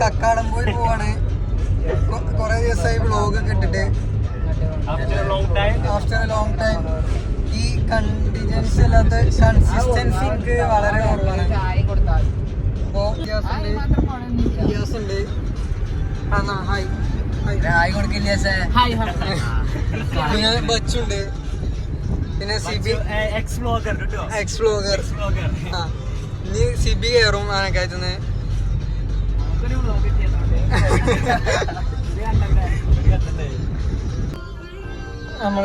കക്കാടം പോയി പോവാണ്. കുറെ ദിവസമായി വ്ളോഗ് ഒക്കെ ഇട്ടിട്ട്. ആഫ്റ്റർ ലോങ് ടൈം ഈ കണ്ടിജൻസി അല്ലാത്ത കൺസിസ്റ്റൻസി എനിക്ക് വളരെ കുറവാണ് അപ്പോ ഗ്യാസ് ഉണ്ട് ആ ഹായ് ഹായ് കൊടുക്കില്ല പിന്നെ ബച്ചുണ്ട്. പിന്നെ സിബി. എക്സ്പ്ലോഗർ എക്സ്പ്ലോഗർ ആ. ഇനി സിബി കയറും ആനക്കയത്തുനിന്ന് നമ്മൾ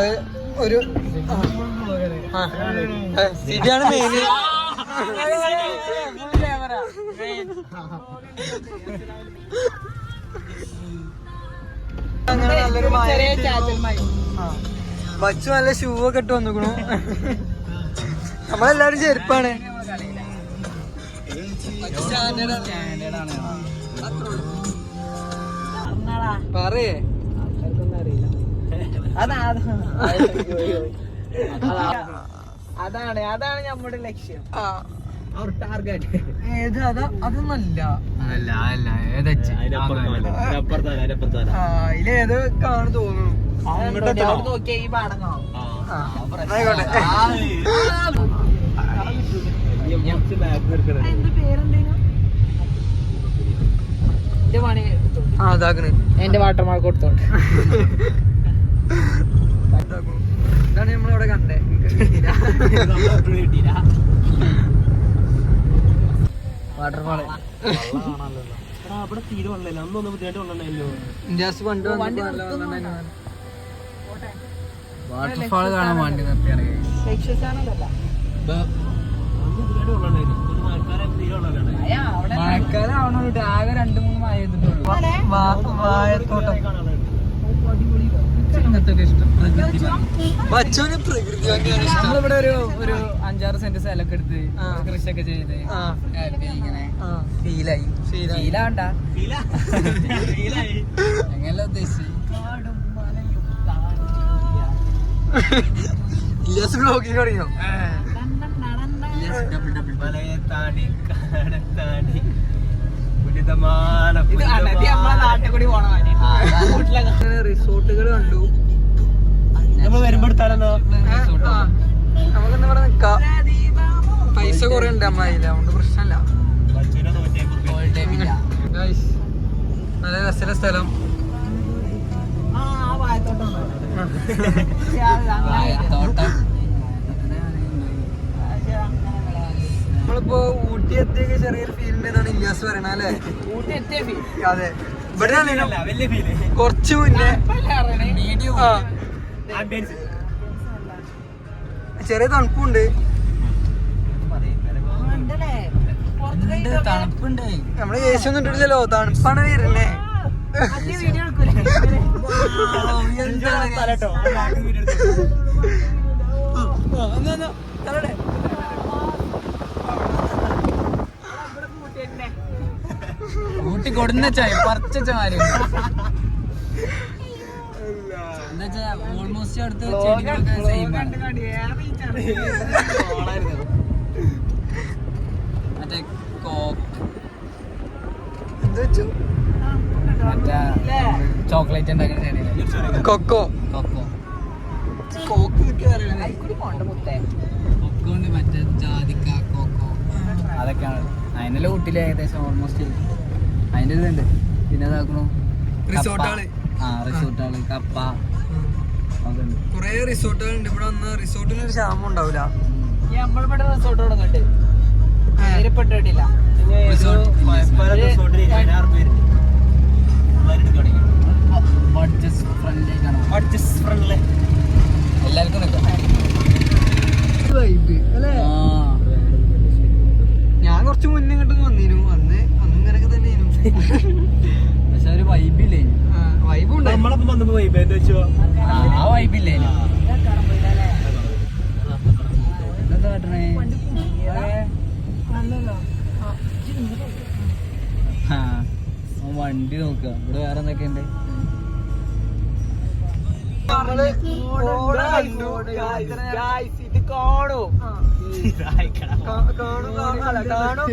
ഒരു സിബിയാണ് മെയിൻ അങ്ങനെ നല്ലൊരു. ബച്ചു നല്ല ഷൂ ഒക്കെ ഇട്ട് വന്നിക്കണു. നമ്മളെല്ലാരും ചെരുപ്പാണ്. സ്റ്റാൻഡേർഡ് ആണ്. പറയേ. അതാണ് അതാണ് നമ്മുടെ ലക്ഷ്യം. ആ. അവർ ടാർഗറ്റ് ഏത് അതാ അതൊന്നല്ല. അല്ല അല്ല കാണു തോന്നുന്നു. നോക്കിയാ ഈ പാടങ്ങോ ആ, ആയിക്കോട്ടെ. എന്റെ പണി വാട്ടർ അതാക്കണ് എന്റെ വാട്ടർമാർക്ക് കൊടുത്തോണ്ട്. ഇവിടെ ഇതാണ് നമ്മളിവിടെ കണ്ടേ. വാട്ടർഫാൾ അവിടെ തീരെ വെള്ളമില്ല. ബുദ്ധിമുട്ട് വെള്ളമുണ്ടായില്ലോ പണ്ട്. വാട്ടർഫാൾ കാണാൻ വേണ്ടി നിർത്തിയാണ് അന്ന് ബുദ്ധിമുട്ട് വെള്ളമുണ്ടായിരുന്നു ഒരു മഴക്കാലം ആവണോട്ട് ആകെ രണ്ട് മൂന്ന് മഴ ചെയ്തിട്ടുള്ളൂ വാ- വാഴത്തോട്ടം. ബച്ചുവിന് പ്രകൃതി ഭംഗിയാണ് ഇഷ്ടം. നമ്മളിവിടെ ഒരു ഒരു അഞ്ചാറ് സെന്റ് സ്ഥലമൊക്കെ എടുത്ത്. കൃഷിയൊക്കെ ചെയ്ത് ഇങ്ങനെ. ഫീലായി. ഫീലാണ്ട അങ്ങനെയല്ല ഉദ്ദേശിച്ചു ഇല്ലാസ് ബ്ലോഗിങ് തുടങ്ങിയോ? കൂടി പോണ റിസോർട്ടുകൾ കണ്ടു. നമ്മൾ വരുമ്പോ എടുത്താലെന്നോ ആ, നമുക്കിന്ന് ഇവിടെ നിക്കാം. പൈസ കുറെ ഉണ്ട് നമ്മളെ കയ്യിൽ അതുകൊണ്ട് പ്രശ്നമില്ല നല്ല രസമുള്ള സ്ഥലം. തോട്ടം. നമ്മളിപ്പോ ഊട്ടി എത്തിയൊക്കെ ചെറിയൊരു ഫീൽ ഉണ്ടെന്നാണ് ഇല്ലാസ് പറയണ അല്ലേ ഊട്ടി എത്തിയ ഫീൽ അതെ ഇവിടെ കുറച്ച് മുന്നേ ചെറിയ തണുപ്പുണ്ട് തണുപ്പുണ്ട് നമ്മൾ സി ഒന്നും ഇട്ടില്ലല്ലോ തണുപ്പാണ് വരുന്നേ സ്ഥലട്ടോ ഊട്ടി കൊടുന്ന ചായ പറിച്ച ചായ ഓൾമോസ്റ്റ് അടുത്ത് ചെടികളൊക്കെ സെയിം ആണ്. മറ്റേ കോക്ക്. മറ്റേ ചോക്ലേറ്റ് ഉണ്ടാക്കുന്ന ചെടിയില്ലേ കൊക്കോ. കൊക്കോ. കൊക്കോണ്ട് മറ്റേ ജാതിക്ക കൊക്കോ. അതൊക്കെയാണ്. അതിനെല്ലാം ഊട്ടിയിൽ ഏകദേശം ഓൾമോസ്റ്റ് അതിന്റെ ഇതുണ്ട്. പിന്നെ ഇതാക്കണു റിസോർട്ടുകൾ. ആ റിസോർട്ടുകൾ കപ്പ. കൊറേ റിസോർട്ടുകൾ ഉണ്ട് ഇവിടെ വന്ന റിസോർട്ടിന് ഒരു ക്ഷാമം ഉണ്ടാവില്ല നമ്മളിവിടെ റിസോർട്ട് തുടങ്ങണ്ട് പേരിപ്പെട്ടിട്ടില്ല ബഡ്ജറ്റ് ഫ്രണ്ടിലേക്കാണ് എല്ലാവർക്കും ഞാൻ കുറച്ച് മുന്നേ ഇങ്ങോട്ട് വന്നിരുന്നു അന്ന് അന്ന് പക്ഷെ ഒരു വൈബില്ലേ വൈബ് ഉണ്ടായി നമ്മളപ്പം വന്നപ്പോ പോയി എന്താ വെച്ചോ ആ വൈബില്ലേ വണ്ടി നോക്കുക ഇവിടെ വേറെ എന്തൊക്കെ ഉണ്ട് നമ്മൾ കാണോ. കാണു കാണു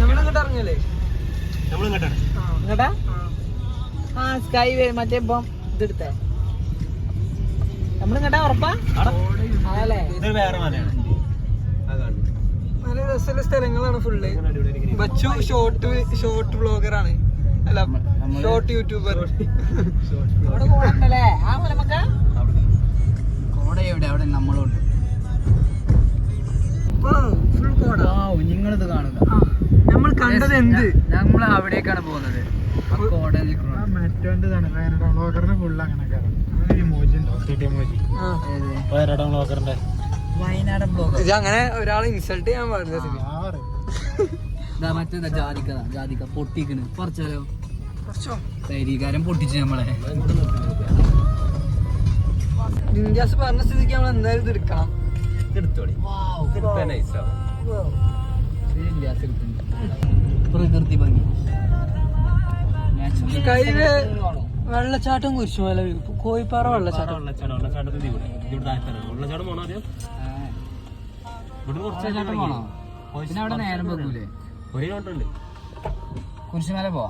നമ്മളിങ്ങോട്ട് ഇറങ്ങല്ലേ ആ സ്കൈ വേ മറ്റേ ഇപ്പം ഇതെടുത്തേ. നമ്മളിങ്ങട്ടാ ഉറപ്പാ? അതല്ലേ വേറെ മലയാണ്. രസമുള്ള സ്ഥലങ്ങളാണ് ഫുള്ള്. ബച്ചു ഷോർട്ട് ഷോർട്ട് ബ്ലോഗറാണ് അല്ല ഷോർട്ട് യൂട്യൂബർ നമ്മളുണ്ട്. ഫുൾ കോട. നിങ്ങളിത് കാണുക. നമ്മൾ കണ്ടത് എന്ത്? നമ്മൾ അവിടേക്കാണ് പോകുന്നത്. ആ കോട നിൽക്കണം. ആ. വയനാടൻ ബ്ലോഗ് ഇത് അങ്ങനെ ഒരാളെ ഇൻസൾട്ട് ചെയ്യാൻ പാടില്ല സിബി. മറ്റേതാ ജാതിക്ക ജാതിക്ക പൊട്ടിക്കണ്. പറിച്ചാലോ? തൈരീകാരം പൊട്ടിച്ച് നമ്മളെ. ഇന്ത്യാസ് പറഞ്ഞ സ്ഥിതിക്ക് നമ്മൾ എന്തായാലും ഇത് എടുക്കണം. എടുത്തോളി. പ്രകൃതി ഭംഗി. കയ്യിൽ വെള്ളച്ചാട്ടം കുരിശുമല കോഴിപ്പാറ വെള്ളച്ചാട്ടം. വെള്ളച്ചാട്ടം വെള്ളച്ചാട്ടത്തിൽ വെള്ളച്ചാട്ടം പോണോ ആദ്യം? ഇവിടെ കുറച്ച് ചാട്ടം പോണോ? പിന്നെ അവിടെ നേരം വെക്കൂലേ? ഒരു കിലോമീറ്റർ ഉണ്ട് കുരിശുമല പോവാ?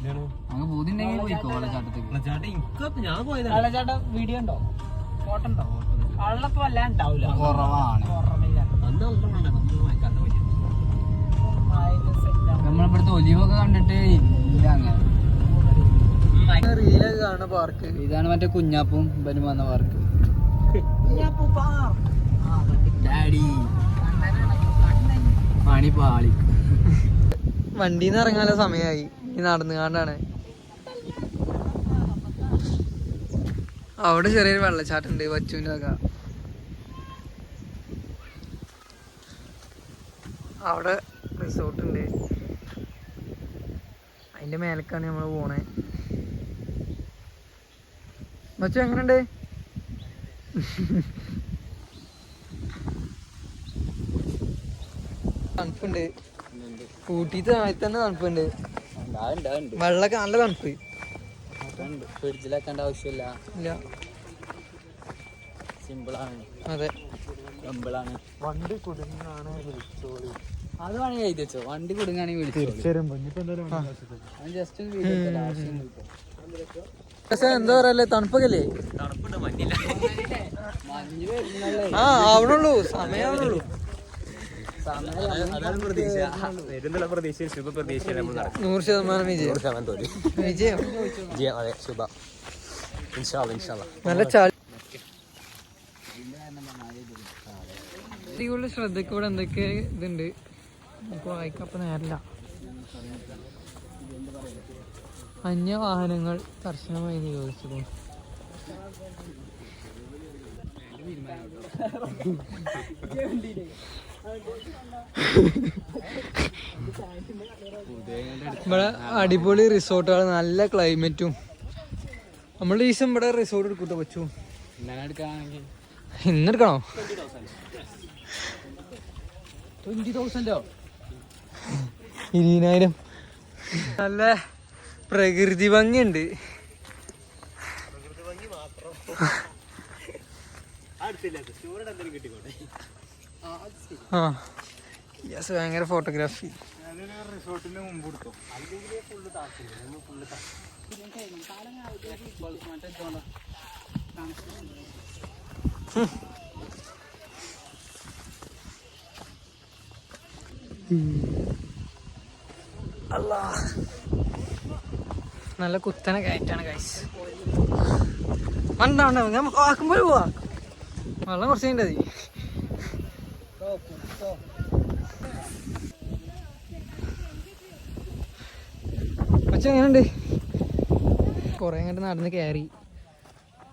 ഇതാണ്? അങ്ങ് പോയി പോയിക്കോ വെള്ളച്ചാട്ടത്തേക്ക് വെള്ളച്ചാട്ടം ഞാൻ പോയതാണ്. വെള്ളച്ചാട്ടം വീഡിയോ ഉണ്ടോ? ഫോട്ടോ ഉണ്ടോ? വെള്ളപ്പോ വല്ലാണ്ട് ഉണ്ടാവില്ല കുറവാണ്. അന്ന് നല്ല വെള്ളം നമ്മൾ മയക്കാത്ത പോയി. നമ്മളിവിടുത്തെ ഒലിവൊക്കെ കണ്ടിട്ട് ഇല്ല അങ്ങനെ റീലൊക്കെ കാണുന്ന പാർക്ക് ഇതാണ് മറ്റേ കുഞ്ഞാപ്പും ബനുമാർക്ക് വന്ന പാർക്ക് ഡാഡി. മണി പാളി. വണ്ടിന്ന് ഇറങ്ങാനുള്ള സമയമായി ഈ നടന്നു കാണാണ് അവിടെ ചെറിയൊരു വെള്ളച്ചാട്ടുണ്ട് വച്ചുവിന്റെ ഒക്കെ അവിടെ റിസോർട്ടുണ്ട്. അതിന്റെ മേലക്കാണ് നമ്മൾ പോണേ. വച്ചു എങ്ങനെയുണ്ട്? തണുപ്പുണ്ട്. ആയി തന്നെ തണുപ്പുണ്ട്. വെള്ളമൊക്കെ നല്ല തണുപ്പ്. ഫ്രിഡ്ജിലാക്കേണ്ട ആവശ്യമില്ല. ഇല്ല. സിമ്പിളാണ്. അതെ. സിമ്പിളാണ്. വണ്ടി കുടുങ്ങാണ് വിളിച്ചോളി. അത് വേണമെങ്കിൽ എഴുതി വെച്ചോ. വണ്ടി കുടുങ്ങാണെങ്കിൽ വിളിച്ചോ ജസ്റ്റ് എന്താ പറയല്ലേ തണുപ്പൊക്കെല്ലേ തണുപ്പുണ്ട് മഞ്ഞില്ല. ആ ആവണുള്ളൂ സമയമാവണുള്ളൂ നൂറ് ശതമാനം വിജയം. ശതമാനം തോന്നി വിജയം. വിജയം അതെ ശുഭ. നല്ല ചാളി ശ്രദ്ധക്കൂടെ ശ്രദ്ധയ്ക്ക് ഇവിടെ എന്തൊക്കെ ഇതുണ്ട്? നമുക്ക് വായിക്കപ്പ നേരല്ല അന്യ വാഹനങ്ങൾ കർശനമായി നിരോധിച്ചത് ഇവിടെ അടിപൊളി റിസോർട്ടുകൾ നല്ല ക്ലൈമറ്റും. നമ്മൾ ഈ ദിവസം ഇവിടെ റിസോർട്ട് എടുക്കൂട്ടോ വെച്ചു ഇന്നെടുക്കണോ ട്വന്റി തൗസൻഡോ ഇരുപതിനായിരം. നല്ല പ്രകൃതി ഭംഗിയുണ്ട്. ആ ഭയങ്കര ഫോട്ടോഗ്രാഫി അല്ലാ. നല്ല കുത്തനെ കയറ്റാണ് കൈസ് വേണ്ട വേണ്ട നമുക്ക് ആക്കുമ്പോൾ പോവാ. വെള്ളം കുറച്ച് കഴിഞ്ഞാൽ മതി. പക്ഷെ എങ്ങനെയുണ്ട്? കുറേ അങ്ങോട്ട് നടന്ന് കയറി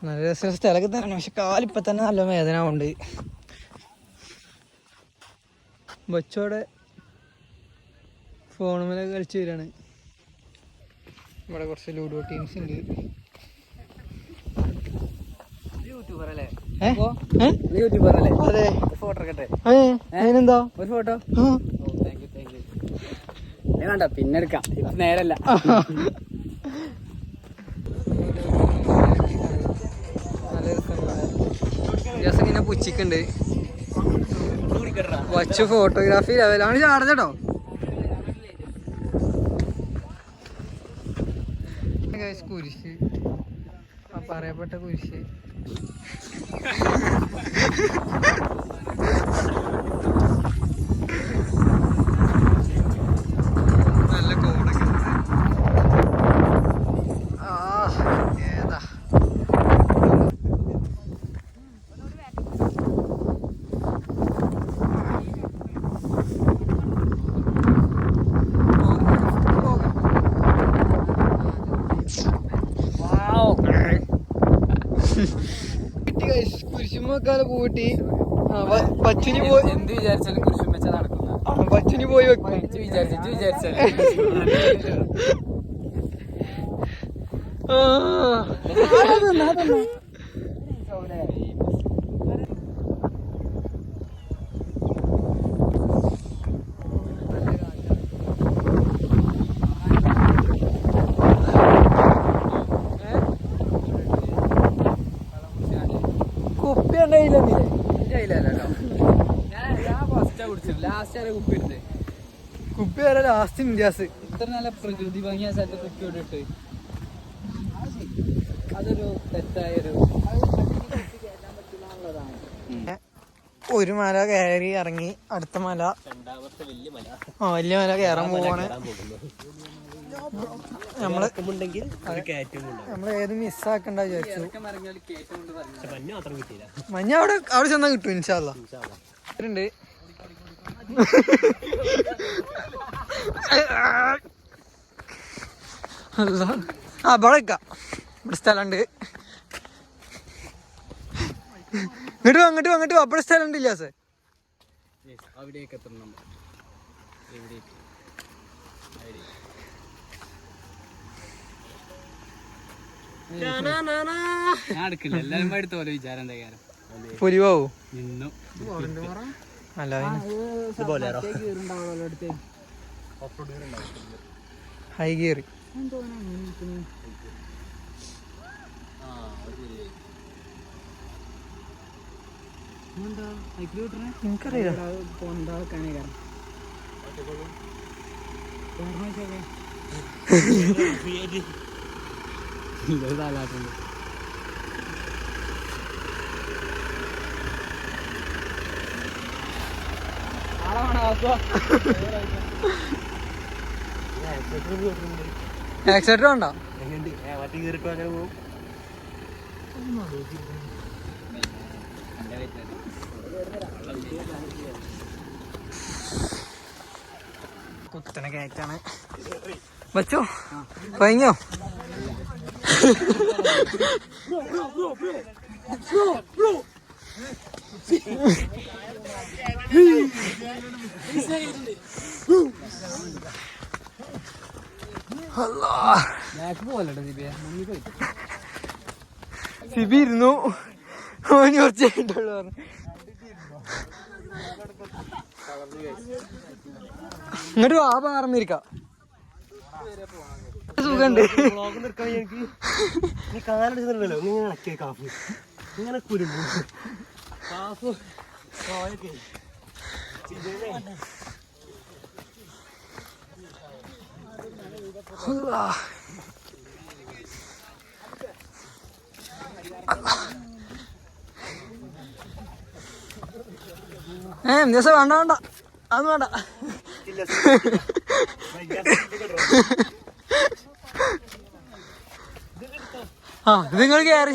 നല്ല രസമുള്ള സ്ഥലമൊക്കെ തരണം. പക്ഷെ കാലിപ്പം തന്നെ നല്ല വേദന ഉണ്ട് ബച്ചോടെ ഫോണുമേലൊക്കെ കളിച്ച് വരികയാണ്. ഇവിടെ കുറച്ച് ലൂഡോ ടീംസ് ഉണ്ട്. അതിനെന്താ? ഒരു ഫോട്ടോ വേണ്ട പിന്നെ എടുക്കാം. നേരല്ല. ഇങ്ങനെ പുച്ചിക്കുണ്ട് വച്ചു ഫോട്ടോഗ്രാഫി ലെവലാണ് ചാടുന്നേട്ടോ Guys, കുരിശ്. ആ പറയപ്പെട്ട കുരിശ് നല്ല കോടൊക്കെ ഉണ്ട്. ആ ഏതാ കുരിശുമക്കാല പൂട്ടി പച്ചുനി പോയി എന്ത് വിചാരിച്ചാലും കൃഷി വെച്ച നടക്കുന്ന പച്ചുനി പോയി വെക്കും. വിചാരിച്ചു വിചാരിച്ചാലും. ആ. കുപ്പി ഉണ്ടായില്ലേ ലാസ്റ്റ് ആരെ കുപ്പി എടുത്ത്? കുപ്പി വരെ ലാസ്റ്റ് ഇന്ത്യാസ് ഇത്ര നല്ല പ്രകൃതി ഭംഗിയ സ്ഥലത്ത് കുപ്പി ഇട്ടിട്ട് അതൊരു തെറ്റായൊരു ഒരു മല കയറി ഇറങ്ങി അടുത്ത മല. രണ്ടാമത്തെ വലിയ മല. ആ വലിയ മല കയറാൻ പോവാണ്. നമ്മൾ നമ്മൾ ഏത് മിസ്സാക്കണ്ട വിചാരിച്ചു. ഇറക്കം ഇറങ്ങിയാൽ കേറ്റം കൊണ്ട് പറഞ്ഞു മഞ്ഞ മാത്രം കിട്ടിയില്ല. മഞ്ഞ അവിടെ അവിടെ ചെന്നാ കിട്ടും ഇൻഷാല്ല ഉണ്ട്. അല്ലാ. ആ ഇവിടെ നിക്കാം. ഇവിടെ സ്ഥലമുണ്ട്. ഇങ്ങോട്ട് വാ അങ്ങോട്ട് വാ അങ്ങോട്ട് വാ. ഇവിടെ സ്ഥലമുണ്ട് സാർ അവിടേക്ക് എത്തണം നമ്മൾ എവിടേക്ക് ഞാൻ എടുക്കില്ല. എല്ലാരും എടുത്ത പോലെ വിചാരം എന്താ കാര്യം പൊലിവാവോ? നിന്നു. അല്ല ഹൈ ഗിയർ എനിക്കറിയാം അങ്ങനെ പോകും കുത്തനെ കയറ്റാണ്. വെച്ചോ? അല്ലാ. ബാക്ക് പോലെ ദിബിയ മമ്മി പോയി സിബി ഇരുന്നു ഓന് കുറച്ച് കഴിഞ്ഞിട്ടുള്ളു ആ പാർന്നിരിക്കാം സുഖണ്ട് കാലടിച്ചല്ലോ ഇങ്ങനെ ഇളക്കിയ ഏ ദിവസം വേണ്ട വേണ്ട. അതൊന്നും വേണ്ട. ആ നിങ്ങൾ കയറി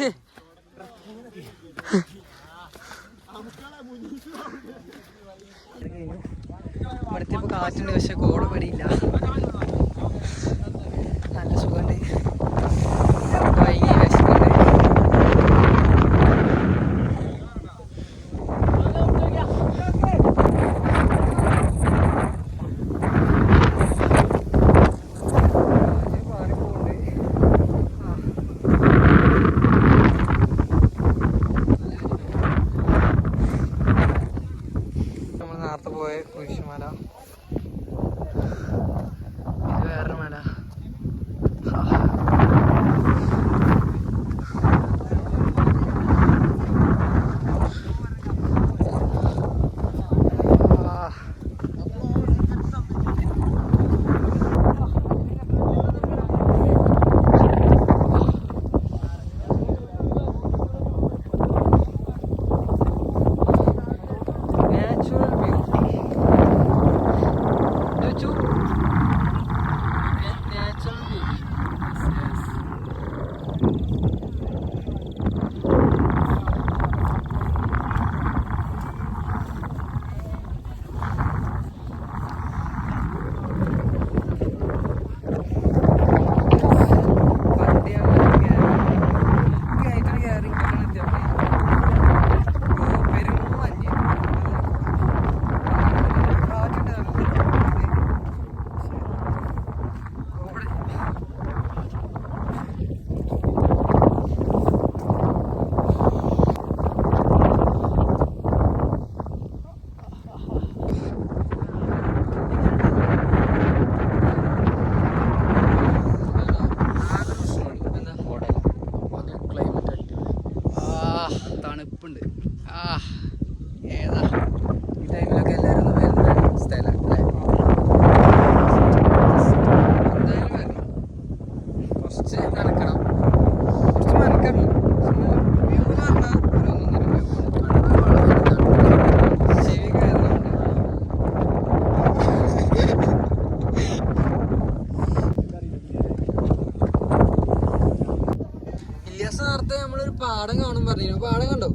പാടം കാണും പറഞ്ഞു പാടം കണ്ടോ?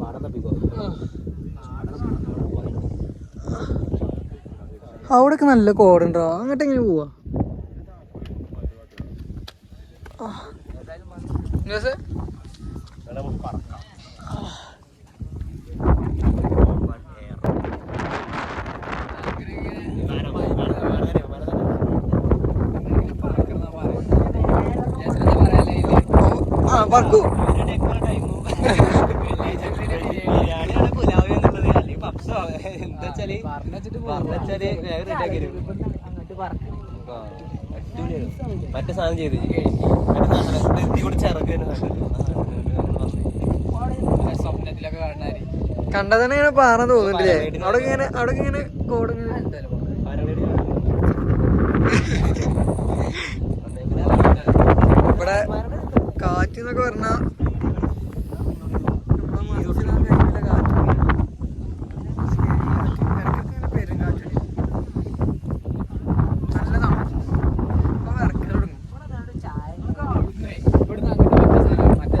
പാടം തപ്പിക്കോ? അവിടെയൊക്കെ നല്ല കോടുണ്ടോ? അങ്ങോട്ട് എങ്ങനെ പോവാ ആ. ഇന്നോസേ? നമുക്ക് പറക്കാം ആ പറക്കൂ സാധനം ചെയ്ത് മറ്റേ സാധനം ഇത് കൂടി ചിറക് സ്വപ്നത്തിലൊക്കെ കാണാൻ കണ്ടതന്നെ ഇങ്ങനെ പാറ തോന്നുന്നില്ലേ അവിടെ ഇങ്ങനെ അവിടെ ഇങ്ങനെ കോട് ഇവിടെ കാറ്റ് എന്നൊക്കെ പറഞ്ഞാ നമ്മളെ മനസ്സിലാക്കാൻ കഴിയുന്നില്ല കാറ്റ്. ഇടയ്ക്കൊക്കെ ഇങ്ങനെ പെരുങ്കാറ്റ്. നല്ലതാണ്. ഇപ്പൊ വിറക്കൽ തുടങ്ങും. ഇവിടുന്ന് അങ്ങോട്ട് മറ്റേ സാധനം, മറ്റേ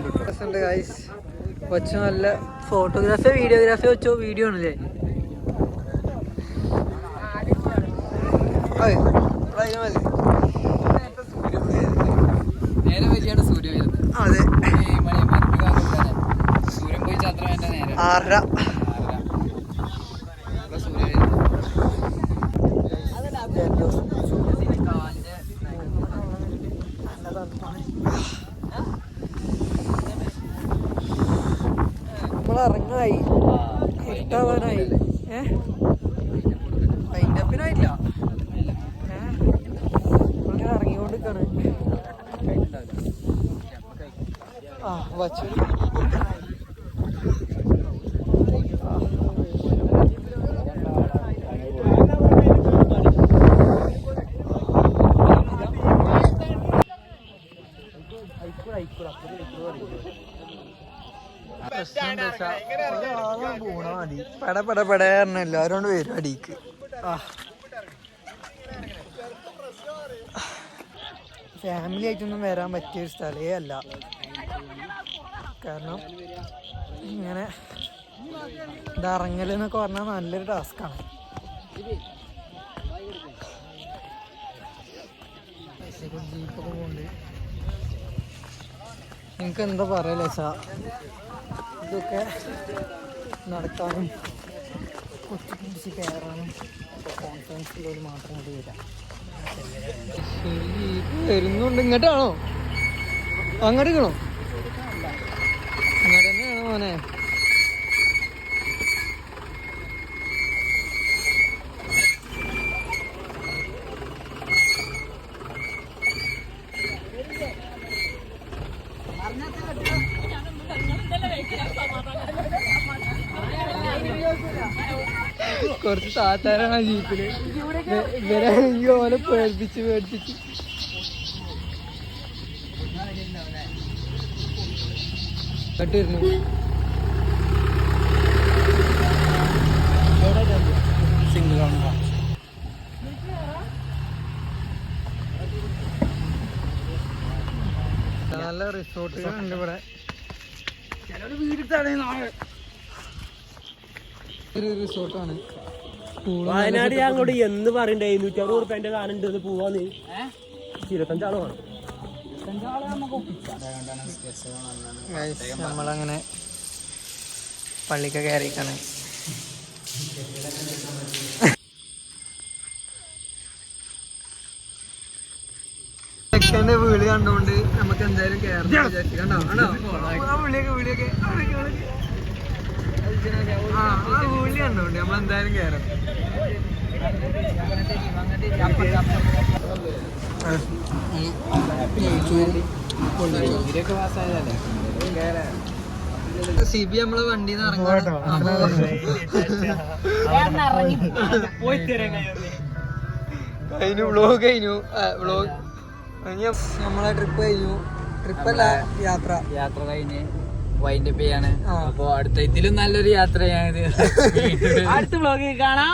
രസമുണ്ട് ഗൈസ് കൊച്ചു നല്ല ഫോട്ടോഗ്രാഫി വീഡിയോഗ്രാഫി വെച്ചോ വീഡിയോ ആണല്ലേ? അതെ. അതിന് മതി. നേരെ വലിയാണ് സൂര്യൻ വരുന്നത് അതെ ഏഴ് മണി പത്ത് കാലം സൂര്യൻ പോയി ചന്ദ്രൻ എന്റെ നേരെ ആറര ഇപ്പൊ സൂര്യൻ കാലിന്റെ നമ്മൾ ഇറങ്ങായി ഇട്ടാവാനായി ഏ വൈൻഡപ്പിനായില്ല ഏ നമ്മളിങ്ങനെ ഇറങ്ങിക്കൊണ്ടിരിക്കാണ് ആ വച്ചു പെട പെട എല്ലാവരും കൊണ്ട് വരും അടിക്ക്. ഫാമിലി ആയിട്ടൊന്നും വരാൻ പറ്റിയ ഒരു സ്ഥലേ അല്ല. കാരണം ഇങ്ങനെ ഇത് ഇറങ്ങൽ എന്നൊക്കെ പറഞ്ഞാൽ നല്ലൊരു ടാസ്ക്കാണ് ജീപ്പൊക്കെ പോകുന്നുണ്ട് നിങ്ങൾക്ക് എന്താ പറയാ സാ ഇതൊക്കെ നടക്കാനും കൊച്ചു പിടിച്ച് കയറാനും കോൺഫിഡൻസിലോട് മാത്രം കൂടി വരാം. വരുന്നുണ്ട് ഇങ്ങോട്ടാണോ? അങ്ങോട്ടേക്കണോ? ഇങ്ങോട്ട് തന്നെയാണോ മോനെ കുറച്ച് താത്താരാണ് ആ ജീപ്പിൽ. ഇവരെ ഇവരാണെങ്കിൽ ഓനെ പേടിപ്പിച്ച് പേടിപ്പിച്ച്. കട്ടിരുന്നു സിംഗിൾ ആണ് നല്ല റിസോർട്ടുകളുണ്ട് ഇവിടെ. ഒരു റിസോർട്ടാണ്. വയനാട് ഞാൻ അങ്ങോട്ട് എന്ന് പറയണ്ടേ? എഴുന്നൂറ്റി അറുപത് റുപ്യന്റെ കാനം ഉണ്ട് പോവാന്ന്. ഇരുപത്തഞ്ചാൾ വേണം. Guys, നമ്മളങ്ങനെ പള്ളിക്ക് കയറിക്കാണ് ചെക്കന്റെ വീട് കണ്ടോണ്ട് നമുക്ക് എന്തായാലും കേരളം വിളിയൊക്കെ വിളിയൊക്കെ കണ്ടോണ്ട് കയറും സി ബി നമ്മളെ വണ്ടിയിൽ നിന്ന് കഴിയുന്നേ കഴിഞ്ഞു വ്ളോഗ് കഴിഞ്ഞു. വ്ളോഗ് നമ്മളെ ട്രിപ്പ് കഴിഞ്ഞു. ട്രിപ്പല്ല യാത്ര. യാത്ര കഴിഞ്ഞ്. വൈൻഡ് അപ്പ് ചെയ്യാണ്. അപ്പൊ അടുത്ത ഇതിലും നല്ലൊരു യാത്ര ഞാനിത് അടുത്ത ബ്ലോഗിൽ കാണാം.